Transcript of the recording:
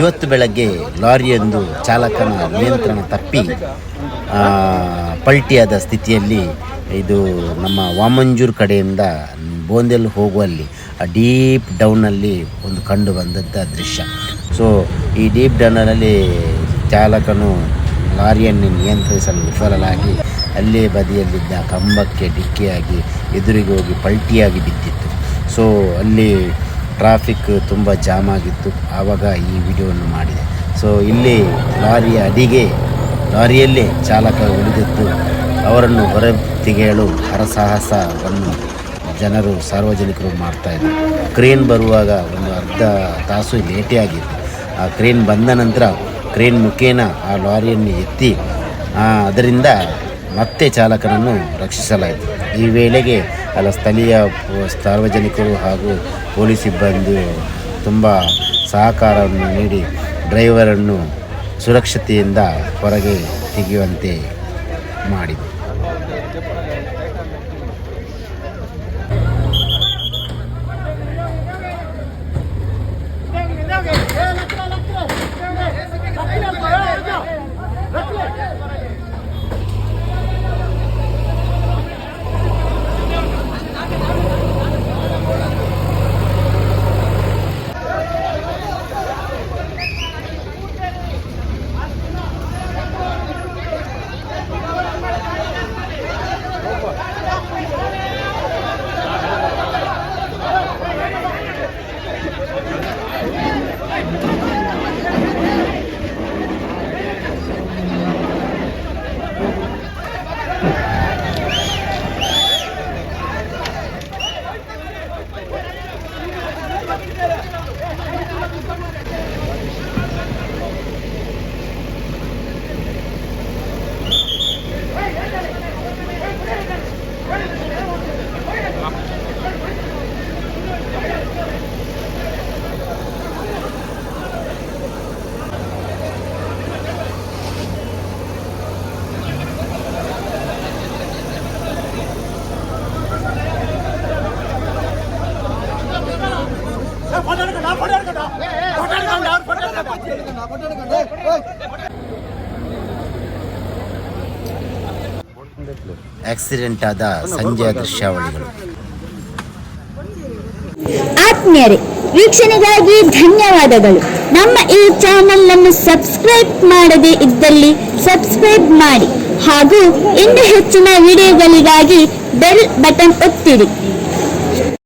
ಇವತ್ತು ಬೆಳಗ್ಗೆ ಲಾರಿಯೊಂದು ಚಾಲಕನ ನಿಯಂತ್ರಣ ತಪ್ಪಿ ಪಲ್ಟಿಯಾದ ಸ್ಥಿತಿಯಲ್ಲಿ ಇದು ನಮ್ಮ ವಾಮಂಜೂರು ಕಡೆಯಿಂದ ಬೋಂದೆಲ್ ಹೋಗುವಲ್ಲಿ, ಆ ಡೀಪ್ ಡೌನಲ್ಲಿ ಒಂದು ಕಂಡು ಬಂದಂಥ ದೃಶ್ಯ. ಸೊ ಈ ಡೀಪ್ ಡೌನಲ್ಲಿ ಚಾಲಕನು ಲಾರಿಯನ್ನು ನಿಯಂತ್ರಿಸಲು ವಿಫಲರಾಗಿ ಅಲ್ಲೇ ಬದಿಯಲ್ಲಿದ್ದ ಕಂಬಕ್ಕೆ ಡಿಕ್ಕಿಯಾಗಿ ಎದುರಿಗೆ ಹೋಗಿ ಪಲ್ಟಿಯಾಗಿ ಬಿದ್ದಿತ್ತು. ಸೊ ಅಲ್ಲಿ ಟ್ರಾಫಿಕ್ ತುಂಬ ಜಾಮ್ ಆಗಿತ್ತು. ಆವಾಗ ಈ ವಿಡಿಯೋವನ್ನು ಮಾಡಿದೆ. ಸೊ ಇಲ್ಲಿ ಲಾರಿಯ ಅಡಿಗೆ, ಲಾರಿಯಲ್ಲೇ ಚಾಲಕ ಉಳಿದಿದ್ದು, ಅವರನ್ನು ಹೊರ ತೆಗೆಯಲು ಹರಸಾಹಸವನ್ನು ಜನರು ಸಾರ್ವಜನಿಕರು ಮಾಡ್ತಾಯಿದ್ರು ಕ್ರೇನ್ ಬರುವಾಗ ಒಂದು ಅರ್ಧ ತಾಸು ಲೇಟೇ ಆಗಿತ್ತು. ಆ ಕ್ರೇನ್ ಬಂದ ನಂತರ ಕ್ರೇನ್ ಮುಖೇನ ಆ ಲಾರಿಯನ್ನು ಎತ್ತಿ ಅದರಿಂದ ಮತ್ತೆ ಚಾಲಕನನ್ನು ರಕ್ಷಿಸಲಾಯಿತು. ಈ ವೇಳೆಗೆ ಅಲ್ಲ ಸ್ಥಳೀಯ ಸಾರ್ವಜನಿಕರು ಹಾಗೂ ಪೊಲೀಸ್ ಸಿಬ್ಬಂದಿ ತುಂಬ ಸಹಕಾರವನ್ನು ನೀಡಿ ಡ್ರೈವರನ್ನು ಸುರಕ್ಷತೆಯಿಂದ ಹೊರಗೆ ತೆಗೆಯುವಂತೆ ಮಾಡಿದರು. ಆಕ್ಸಿಡೆಂಟ್ ಆದ ಸಂಜೆಯ ದೃಶ್ಯಾವಳಿಗಳು. ಆತ್ಮೀಯರೇ, ವೀಕ್ಷಣೆಗಾಗಿ ಧನ್ಯವಾದಗಳು. ನಮ್ಮ ಈ ಚಾನೆಲ್ ಅನ್ನು ಸಬ್ಸ್ಕ್ರೈಬ್ ಮಾಡದೇ ಇದ್ದಲ್ಲಿ ಸಬ್ಸ್ಕ್ರೈಬ್ ಮಾಡಿ ಹಾಗೂ ಇನ್ನು ಹೆಚ್ಚಿನ ವಿಡಿಯೋಗಳಿಗಾಗಿ ಬೆಲ್ ಬಟನ್ ಒತ್ತಿರಿ.